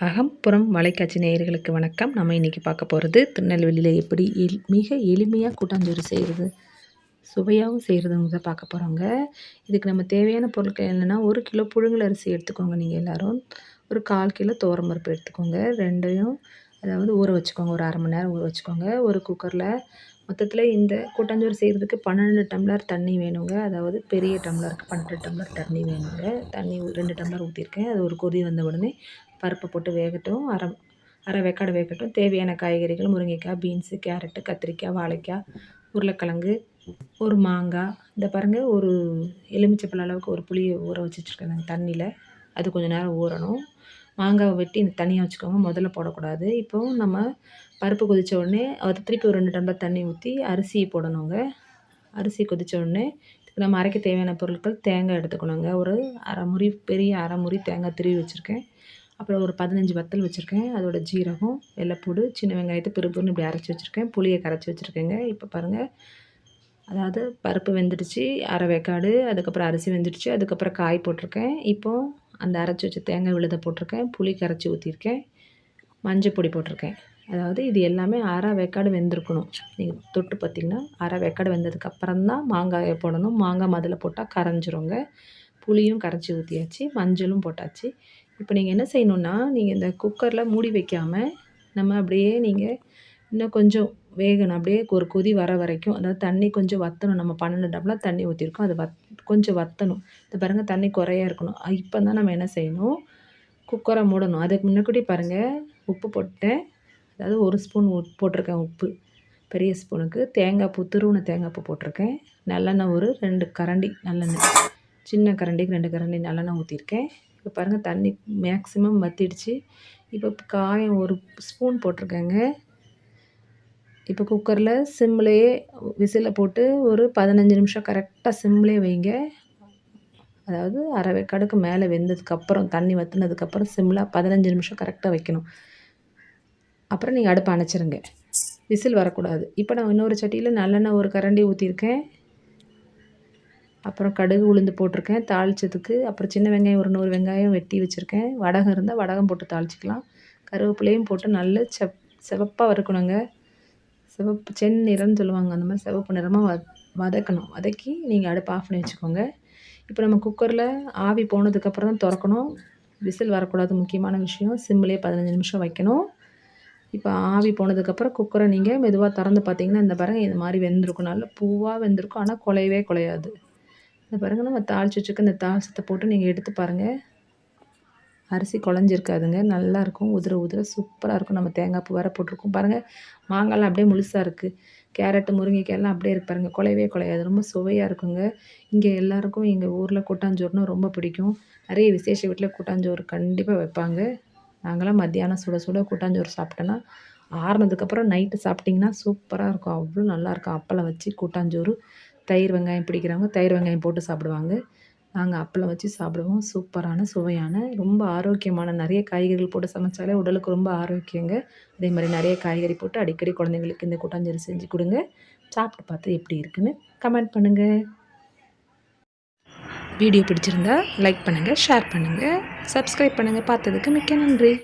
அகம்புறம் வலைக்காட்சி நேயர்களுக்கு வணக்கம். நம்ம இன்றைக்கி பார்க்க போகிறது திருநெல்வேலியில் எப்படி எல் மிக எளிமையாக கூட்டாஞ்சோறு செய்கிறது சுவையாகவும் செய்கிறதுங்க பார்க்க போகிறோங்க இதுக்கு நம்ம தேவையான பொருட்கள் என்னென்னா ஒரு கிலோ புழுங்கல் அரிசி எடுத்துக்கோங்க நீங்கள் எல்லோரும். ஒரு கால் கிலோ பருப்பு எடுத்துக்கோங்க. ரெண்டையும் அதாவது ஊற வச்சுக்கோங்க. ஒரு அரை மணி நேரம் ஊற வச்சுக்கோங்க. ஒரு குக்கரில் மொத்தத்தில் இந்த கூட்டாஞ்சோறு செய்கிறதுக்கு பன்னெண்டு டம்ளர் தண்ணி வேணுங்க. அதாவது பெரிய டம்ளருக்கு பன்னெண்டு டம்ளர் தண்ணி வேணுங்க. தண்ணி ரெண்டு டம்ளர் ஊற்றிருக்கேன் அது ஒரு கொதி வந்த உடனே பருப்பை போட்டு வேகட்டும். அரை அரை வேக்காடு வேகட்டும். தேவையான காய்கறிகள் முருங்கைக்காய் பீன்ஸு கேரட்டு கத்திரிக்காய் வாழைக்காய் உருளைக்கிழங்கு ஒரு மாங்காய். இந்த பாருங்கள் ஒரு எலுமிச்சப்பழ அளவுக்கு ஒரு புளியை ஊற வச்சு வச்சுருக்கேன் தண்ணியில். அது கொஞ்சம் நேரம் ஊறணும். மாங்காவை வெட்டி தனியாக வச்சுக்கோங்க. முதல்ல போடக்கூடாது. இப்போது நம்ம பருப்பு கொதித்த உடனே அது திருப்பி ஒரு ரெண்டு டம்ளர் தண்ணி ஊற்றி அரிசியை போடணுங்க. அரிசி கொதித்த உடனே நம்ம அரைக்க தேவையான பொருட்கள் தேங்காய் எடுத்துக்கணுங்க. ஒரு அரை முறி பெரிய அரை முறி தேங்காய் திருவி வச்சுருக்கேன். அப்புறம் ஒரு பதினஞ்சு வத்தல் வச்சுருக்கேன். அதோட ஜீரகம் வெள்ளைப்பூடு சின்ன வெங்காயத்தை பிறுப்புன்னு இப்படி அரைச்சி வச்சுருக்கேன். புளியை கரைச்சி வச்சுருக்கேங்க. இப்போ பாருங்கள் அதாவது பருப்பு வெந்துடுச்சு அரை வேக்காடு அதுக்கப்புறம் அரிசி வெந்துடுச்சு அதுக்கப்புறம் காய் போட்டிருக்கேன். இப்போது அந்த அரைச்சி வச்ச தேங்காய் விழுதை போட்டிருக்கேன் புளி கரைச்சி ஊற்றிருக்கேன் மஞ்சள் பொடி போட்டிருக்கேன். அதாவது இது எல்லாமே அரை வேக்காடு வெந்திருக்கணும். நீங்கள் தொட்டு பார்த்திங்கன்னா அரை வேக்காடு வெந்ததுக்கப்புறம் தான் மாங்காயை போடணும். மாங்காய் மதில் போட்டால் கரைஞ்சிருங்க. புளியும் கரைச்சி ஊற்றியாச்சு மஞ்சளும் போட்டாச்சு. இப்போ நீங்கள் என்ன செய்யணுன்னா நீங்கள் இந்த குக்கரில் மூடி வைக்காமல் நம்ம அப்படியே நீங்கள் இன்னும் கொஞ்சம் வேகணும். அப்படியே ஒரு கொதி வர வரைக்கும் அதாவது தண்ணி கொஞ்சம் வற்றணும் நம்ம பன்னெண்டு டம்ளர் தண்ணி ஊற்றிருக்கோம் அது வத் கொஞ்சம் வற்றணும் இது பாருங்கள் தண்ணி குறையாக இருக்கணும். இப்போ தான் நம்ம என்ன செய்யணும்? குக்கரை மூடணும். அதுக்கு முன்னாடி பாருங்கள் உப்பு போட்டேன். அதாவது ஒரு ஸ்பூன் உப் போட்டிருக்கேன் உப்பு. பெரிய ஸ்பூனுக்கு. தேங்காய் பூ திருவுண தேங்காய் பூ போட்டிருக்கேன். நல்லெண்ணெய் ஒரு ரெண்டு கரண்டி நல்லெண்ணெய். சின்ன கரண்டிக்கு ரெண்டு கரண்டி நல்லெண்ணெய் ஊற்றிருக்கேன் இப்போ பாருங்கள் தண்ணி மேக்ஸிமம் வற்றிடுச்சு இப்போ காயம் ஒரு ஸ்பூன் போட்டிருக்கேங்க. இப்போ குக்கரில் சிம்லேயே விசிலில் போட்டு ஒரு பதினஞ்சு நிமிஷம் கரெக்டாக சிம்லேயே வைங்க. அதாவது அரை வேக்காடுக்கு மேலே வெந்ததுக்கப்புறம் தண்ணி வற்றினதுக்கப்புறம் சிம்மில் பதினஞ்சு நிமிஷம் கரெக்டாக வைக்கணும். அப்புறம் நீங்கள் அடுப்பை அணைச்சிருங்க. விசில் வரக்கூடாது. இப்போ நான் இன்னொரு சட்டியில் நல்லெண்ணெய் ஒரு கரண்டி ஊற்றிருக்கேன் அப்புறம் கடுகு உளுந்து போட்டிருக்கேன். தாளித்ததுக்கு அப்புறம் சின்ன வெங்காயம் ஒரு நூறு வெங்காயம் வெட்டி வச்சுருக்கேன். வடகம் இருந்தால் வடகம் போட்டு தாளிச்சிக்கலாம். கருவேப்பிலையும் போட்டு நல்ல செப் சிவப்பாக வறுக்கணுங்க. சிவப்பு செந்நிறம்னு சொல்லுவாங்க அந்த மாதிரி சிவப்பு நிறமாக வ வதக்கணும். வதக்கி நீங்கள் அடுப்பு ஆஃப் பண்ணி வச்சுக்கோங்க. இப்போ நம்ம குக்கரில் ஆவி போனதுக்கப்புறம் தான் திறக்கணும். விசில் வரக்கூடாது முக்கியமான விஷயம். சிம்மிலே பதினஞ்சு நிமிஷம் வைக்கணும். இப்போ ஆவி போனதுக்கப்புறம் குக்கரை நீங்கள் மெதுவாக திறந்து பார்த்தீங்கன்னா இந்த பாருங்கள் இந்த மாதிரி வெந்திருக்கும். நல்ல பூவாக வெந்திருக்கும். ஆனால் குலையவே குலையாது. இந்த பாருங்கள் நம்ம தாளிச்சு வச்சுக்க இந்த தாளிச்சத்தை போட்டு நீங்கள் எடுத்து பாருங்கள் அரிசி குழஞ்சிருக்காதுங்க. நல்லாயிருக்கும் உதிர உதிர சூப்பராக இருக்கும். நம்ம தேங்காய் பூ வேறு போட்டிருக்கோம். பாருங்கள் மாங்காய்லாம் அப்படியே முழுசாக இருக்குது கேரட்டு முருங்கைக்காயெல்லாம் அப்படியே இருக்கு பாருங்கள் குலையவே குலையாது. ரொம்ப சுவையாக இருக்குங்க. இங்கே எல்லாருக்கும் எங்கள் ஊரில் கூட்டாஞ்சோறுனா ரொம்ப பிடிக்கும். நிறைய விசேஷ வீட்டில் கூட்டாஞ்சோறு கண்டிப்பாக வைப்பாங்க. நாங்களாம் மத்தியானம் சுட சுட கூட்டாஞ்சோறு சாப்பிட்டோன்னா ஆறுனதுக்கப்புறம் நைட்டு சாப்பிட்டிங்கன்னா சூப்பராக இருக்கும். அவ்வளோ நல்லாயிருக்கும் அப்பளம் வச்சு கூட்டாஞ்சோறு தயிர் வெங்காயம் பிடிக்கிறவங்க தயிர் வெங்காயம் போட்டு சாப்பிடுவாங்க. நாங்கள் அப்பளம் வச்சு சாப்பிடுவோம். சூப்பரான சுவையான ரொம்ப ஆரோக்கியமான நிறைய காய்கறிகள் போட்டு சமைச்சாலே உடலுக்கு ரொம்ப ஆரோக்கியங்க. அதே மாதிரி நிறைய காய்கறி போட்டு அடிக்கடி குழந்தைங்களுக்கு இந்த கூட்டாஞ்சோறு செஞ்சு கொடுங்க. சாப்பிட்டு பார்த்து எப்படி இருக்குன்னு கமெண்ட் பண்ணுங்கள் வீடியோ பிடிச்சிருந்தா லைக் பண்ணுங்கள் ஷேர் பண்ணுங்கள் சப்ஸ்கிரைப் பண்ணுங்கள் பார்த்ததுக்கு மிக்க நன்றி.